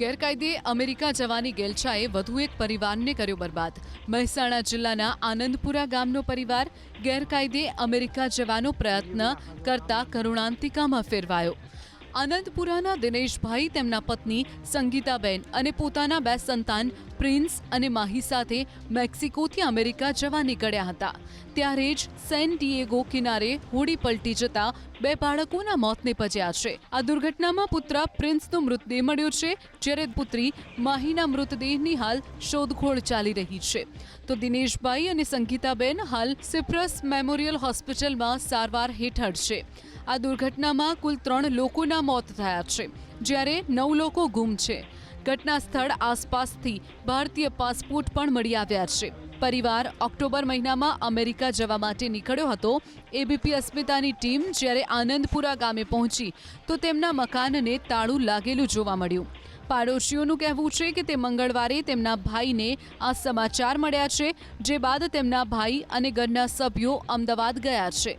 ગેરકાયદે અમેરિકા જવાની ગેલછાએ વધુ એક પરિવારને કર્યો બરબાદ. મહેસાણા જિલ્લાના આનંદપુરા ગામનો પરિવાર ગેરકાયદે અમેરિકા જવાનો પ્રયત્ન કરતા કરુણાંતિકામાં ફેરવાયો. આનંદપુરાના દિનેશભાઈ, તેમના પત્ની સંગીતાબેન અને પોતાના બે સંતાન પ્રિન્સ અને માહી સાથે મેક્સિકોથી અમેરિકા જવા નીકળ્યા હતા. ત્યારે જ સેન ડિએગો કિનારે હોડી પલટી જતા બે બાળકોના મોત નિપજ્યા છે. આ દુર્ઘટનામાં પુત્ર પ્રિન્સનો મૃતદેહ મળ્યો છે, જ્યારે પુત્રી માહીના મૃતદેહની હાલ શોધખોળ ચાલી રહી છે. તો દિનેશભાઈ અને સંગીતાબેન હાલ સિપ્રસ મેમોરિયલ હોસ્પિટલમાં સારવાર હેઠળ છે. આ દુર્ઘટનામાં કુલ ત્રણ લોકોના મોત થયા છે, જ્યારે નવ લોકો ગુમ છે. ઘટના સ્થળ આસપાસથી ભારતીય પાસપોર્ટ પણ મળી આવ્યા છે. પરિવાર ઓક્ટોબર મહિનામાં અમેરિકા જવા માટે નીકળ્યો હતો. એબીપી અસ્મિતાની ટીમ જ્યારે આનંદપુરા ગામે પહોંચી, તો તેમના મકાનને તાળું લાગેલું જોવા મળ્યું. પાડોશીઓનું કહેવું છે કે તે મંગળવારે તેમના ભાઈને આ સમાચાર મળ્યા છે, જે બાદ તેમના ભાઈ અને ઘરના સભ્યો અમદાવાદ ગયા છે.